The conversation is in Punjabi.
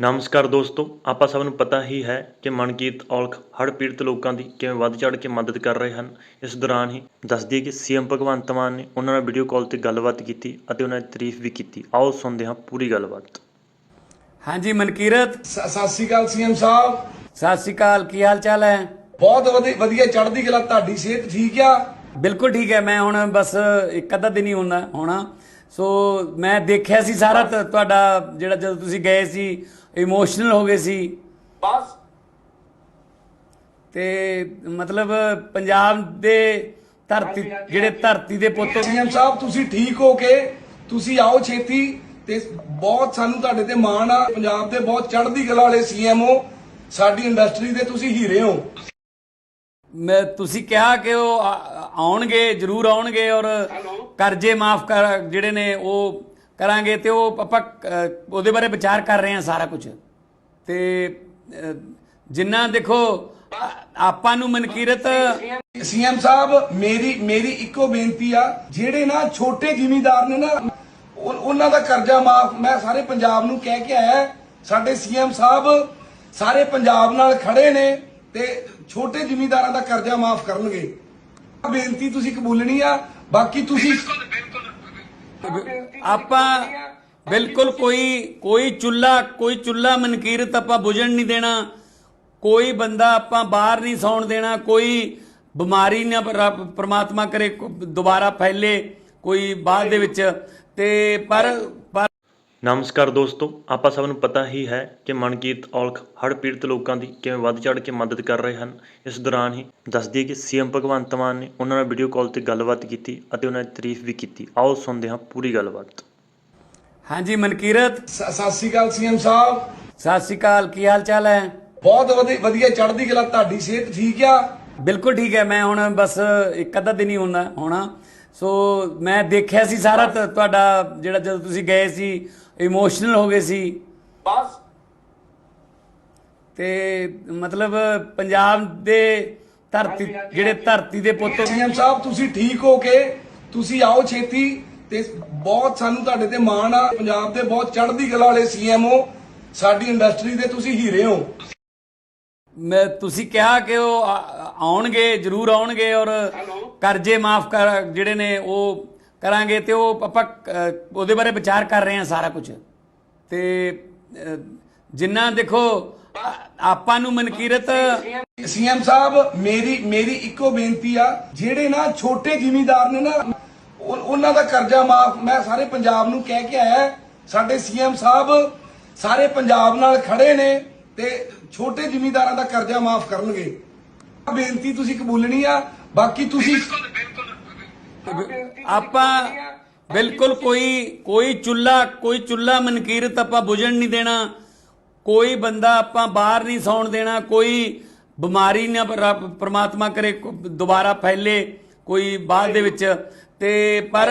ਨਮਸਕਾਰ ਦੋਸਤੋ ਆਪਾਂ ਸਭ ਨੂੰ ਪਤਾ ਹੀ ਹੈ ਕਿ ਮਨਕੀਰਤ ਔਲਖ ਹੜ੍ਹ ਪੀੜਤ ਲੋਕਾਂ ਦੀ ਕਿਵੇਂ ਵੱਧ ਚੜ੍ਹ ਕੇ ਮਦਦ ਕਰ ਰਹੇ ਹਨ। ਇਸ ਦੌਰਾਨ ਹੀ ਦੱਸ ਦਈਏ ਕਿ ਸੀਐਮ ਭਗਵੰਤ ਮਾਨ ਨੇ ਉਹਨਾਂ ਨਾਲ ਵੀਡੀਓ ਕਾਲ ਤੇ ਗੱਲਬਾਤ ਕੀਤੀ ਅਤੇ ਉਹਨਾਂ ਦੀ ਤਾਰੀਫ ਵੀ ਕੀਤੀ। ਆਓ ਸੁਣਦੇ ਹਾਂ ਪੂਰੀ ਗੱਲਬਾਤ। ਹਾਂਜੀ ਮਨਕੀਰਤ। ਸਤਿ ਸ਼੍ਰੀ ਅਕਾਲ ਸੀਐਮ ਸਾਹਿਬ। ਸਤਿ ਸ਼੍ਰੀ ਅਕਾਲ ਕੀ ਹਾਲ ਚਾਲ ਹੈ? ਬਹੁਤ ਵਧੀ- ਵਧੀਆ ਚੜ੍ਹਦੀ ਕਲਾ ਤੁਹਾਡੀ ਸਿਹਤ ਠੀਕ ਆ? ਬਿਲਕੁਲ ਠੀਕ ਹੈ ਮੈਂ ਹੁਣ ਬਸ ਇੱਕ ਅੱਧਾ ਦਿਨ ਹੀ ਹੁੰਦਾ ਹੋਣਾ ਸੋ ਮੈਂ ਦੇਖਿਆ ਸੀ ਸਾਰਾ ਤ- ਤੁਹਾਡਾ ਜਿਹੜਾ ਜਦੋਂ ਤੁਸੀਂ ਗਏ ਸੀ ਇਮੋਸ਼ਨਲ ਹੋ ਗਏ ਸੀ। ਬਸ। ਤੇ ਮਤਲਬ ਪੰਜਾਬ ਦੇ ਧਰਤੀ ਜਿਹੜੇ ਧਰਤੀ ਦੇ ਪੁੱਤ ਸੀਐਮ ਸਾਹਿਬ ਤੁਸੀਂ ਠੀਕ ਹੋ ਕੇ ਤੁਸੀਂ ਆਓ ਛੇਤੀ ਤੇ ਬਹੁਤ ਸਾਨੂੰ ਤੁਹਾਡੇ ਤੇ ਮਾਣ ਆ। ਪੰਜਾਬ ਦੇ ਬਹੁਤ ਚੜ੍ਹਦੀ ਕਲਾ ਵਾਲੇ ਸੀਐਮ ਹੋ ਸਾਡੀ ਇੰਡਸਟਰੀ ਦੇ ਤੁਸੀਂ ਹੀਰੇ ਹੋ। ਮੈਂ ਤੁਸੀਂ ਕਿਹਾ ਕਿ ਉਹ ਆ- ਆਉਣਗੇ ਜ਼ਰੂਰ ਆਉਣਗੇ ਔਰ ਕਰਜ਼ੇ ਮਾਫ ਕਰ ਜਿਹੜੇ ਨੇ ਉਹ ਕਰਾਂਗੇ ਤੇ ਉਹ ਆਪਾਂ ਅ, ਉਹਦੇ ਬਾਰੇ ਵਿਚਾਰ ਕਰ ਰਹੇ ਹਾਂ ਸਾਰਾ ਕੁਝ। ਤੇ ਅ, ਜਿੰਨਾ ਦੇਖੋ ਆ- ਆਪਾਂ ਨੂੰ ਮਨਕੀਰਤ ਸੀਐਮ ਸਾਹਿਬ ਮੇਰੀ ਮੇਰੀ ਇੱਕੋ ਬੇਨਤੀ ਆ ਜਿਹੜੇ ਨਾ ਛੋਟੇ ਜ਼ਿਮੀਂਦਾਰ ਨੇ ਨਾ ਉਹ- ਉਹਨਾਂ ਦਾ ਕਰਜ਼ਾ ਮਾਫ ਮੈਂ ਸਾਰੇ ਪੰਜਾਬ ਨੂੰ ਕਹਿ ਕੇ ਆਇਆ ਸਾਡੇ ਸੀਐਮ ਸਾਹਿਬ ਸਾਰੇ ਪੰਜਾਬ ਨਾਲ ਖੜੇ ਨੇ ਤੇ ਛੋਟੇ ਜ਼ਿਮੀਂਦਾਰਾਂ ਦਾ ਕਰਜ਼ਾ ਮਾਫ ਕਰਨਗੇ। ਬੇਨਤੀ ਤੁਸੀਂ ਕਬੂਲਣੀ ਆ ਬਾਕੀ ਤੁਸੀਂ ਆਪਾਂ ਬਿਲਕੁਲ ਕੋਈ ਕੋਈ ਚੁੱਲਾ ਕੋਈ ਚੁੱਲਾ ਮਨਕੀਰਤ ਆਪਾਂ ਬੁਝਣ ਨਹੀਂ ਦੇਣਾ। ਕੋਈ ਬੰਦਾ ਆਪਾਂ ਬਾਹਰ ਨਹੀਂ ਸੌਣ ਦੇਣਾ। ਕੋਈ ਬਿਮਾਰੀ ਨਾ ਪ੍ਰਮਾਤਮਾ ਕਰੇ ਦੁਬਾਰਾ ਫੈਲੇ ਕੋਈ ਬਾਅਦ ਦੇ ਵਿੱਚ। ਤੇ ਪਰ ਨਮਸਕਾਰ ਦੋਸਤੋ ਆਪਾਂ ਸਭ ਨੂੰ ਪਤਾ ਹੀ ਹੈ ਕਿ ਮਨਕੀਰਤ ਔਲਖ ਹੜ੍ਹ ਪੀੜਤ ਲੋਕਾਂ ਦੀ ਕਿਵੇਂ ਵੱਧ ਚੜ੍ਹ ਕੇ ਮਦਦ ਕਰ ਰਹੇ ਹਨ। ਇਸ ਦੌਰਾਨ ਹੀ ਦੱਸ ਦਈਏ ਕਿ ਸੀਐਮ ਭਗਵੰਤ ਮਾਨ ਨੇ ਉਹਨਾਂ ਨਾਲ ਵੀਡੀਓ ਕਾਲ ਤੇ ਗੱਲਬਾਤ ਕੀਤੀ ਅਤੇ ਉਹਨਾਂ ਦੀ ਤਾਰੀਫ ਵੀ ਕੀਤੀ। ਆਓ ਸੁਣਦੇ ਹਾਂ ਪੂਰੀ ਗੱਲਬਾਤ। ਹਾਂਜੀ ਮਨਕੀਰਤ। ਸਤਿ ਸ਼੍ਰੀ ਅਕਾਲ ਸੀਐਮ ਸਾਹਿਬ। ਸਤਿ ਸ਼੍ਰੀ ਅਕਾਲ ਕੀ ਹਾਲ ਚਾਲ ਹੈ? ਬਹੁਤ ਵਧੀ- ਵਧੀਆ ਚੜ੍ਹਦੀ ਕਲਾ ਤੁਹਾਡੀ ਸਿਹਤ ਠੀਕ ਆ? ਬਿਲਕੁਲ ਠੀਕ ਹੈ ਮੈਂ ਹੁਣ ਬਸ ਇੱਕ ਅੱਧਾ ਦਿਨ ਹੀ ਹੁੰਦਾ ਹੋਣਾ। ਸੋ ਮੈਂ ਦੇਖਿਆ ਸੀ ਸਾਰਾ ਤ- ਤੁਹਾਡਾ ਜਿਹੜਾ ਜਦੋਂ ਤੁਸੀਂ ਗਏ ਸੀ ਇਮੋਸ਼ਨਲ ਹੋ ਗਏ ਸੀ। ਬਸ। ਤੇ ਮਤਲਬ ਪੰਜਾਬ ਦੇ ਧਰਤੀ ਜਿਹੜੇ ਧਰਤੀ ਦੇ ਪੁੱਤ ਸੀਐਮ ਸਾਹਿਬ ਤੁਸੀਂ ਠੀਕ ਹੋ ਕੇ ਤੁਸੀਂ ਆਓ ਛੇਤੀ ਤੇ ਬਹੁਤ ਸਾਨੂੰ ਤੁਹਾਡੇ ਤੇ ਮਾਣ ਆ। ਪੰਜਾਬ ਦੇ ਬਹੁਤ ਚੜ੍ਹਦੀ ਕਲਾ ਵਾਲੇ ਸੀਐਮ ਹੋ ਸਾਡੀ ਇੰਡਸਟਰੀ ਦੇ ਤੁਸੀਂ ਹੀਰੇ ਹੋ। ਮੈਂ ਤੁਸੀਂ ਕਿਹਾ ਕਿ ਉਹ ਆ- ਆਉਣਗੇ ਜ਼ਰੂਰ ਆਉਣਗੇ ਔਰ ਕਰਜ਼ੇ ਮਾਫ ਕਰ ਜਿਹੜੇ ਨੇ ਉਹ ਕਰਾਂਗੇ ਤੇ ਉਹ ਆਪਾਂ ਅ, ਉਹਦੇ ਬਾਰੇ ਵਿਚਾਰ ਕਰ ਰਹੇ ਹਾਂ ਸਾਰਾ ਕੁਝ। ਤੇ ਅ, ਜਿੰਨਾ ਦੇਖੋ ਆ- ਆਪਾਂ ਨੂੰ ਮਨਕੀਰਤ ਸੀਐਮ ਸਾਹਿਬ ਮੇਰੀ ਮੇਰੀ ਇੱਕੋ ਬੇਨਤੀ ਆ ਜਿਹੜੇ ਨਾ ਛੋਟੇ ਜ਼ਿਮੀਂਦਾਰ ਨੇ ਨਾ ਉਹ- ਉਹਨਾਂ ਦਾ ਕਰਜ਼ਾ ਮਾਫ ਮੈਂ ਸਾਰੇ ਪੰਜਾਬ ਨੂੰ ਕਹਿ ਕੇ ਆਇਆ ਸਾਡੇ ਸੀਐਮ ਸਾਹਿਬ ਸਾਰੇ ਪੰਜਾਬ ਨਾਲ ਖੜੇ ਨੇ ਤੇ ਛੋਟੇ ਜ਼ਿਮੀਂਦਾਰਾਂ ਦਾ ਕਰਜ਼ਾ ਮਾਫ ਕਰਨਗੇ। ਬੇਨਤੀ ਤੁਸੀਂ ਕਬੂਲਣੀ ਆ ਬਾਕੀ ਤੁਸੀਂ ਆਪਾਂ ਬਿਲਕੁਲ ਕੋਈ ਕੋਈ ਚੁੱਲਾ ਕੋਈ ਚੁੱਲਾ ਮਨਕੀਰਤ ਆਪਾਂ ਬੁਝਣ ਨਹੀਂ ਦੇਣਾ। ਕੋਈ ਬੰਦਾ ਆਪਾਂ ਬਾਹਰ ਨਹੀਂ ਸੌਣ ਦੇਣਾ। ਕੋਈ ਬਿਮਾਰੀ ਨਾ ਪ੍ਰਮਾਤਮਾ ਕਰੇ ਦੁਬਾਰਾ ਫੈਲੇ ਕੋਈ ਬਾਅਦ ਦੇ ਵਿੱਚ। ਤੇ ਪਰ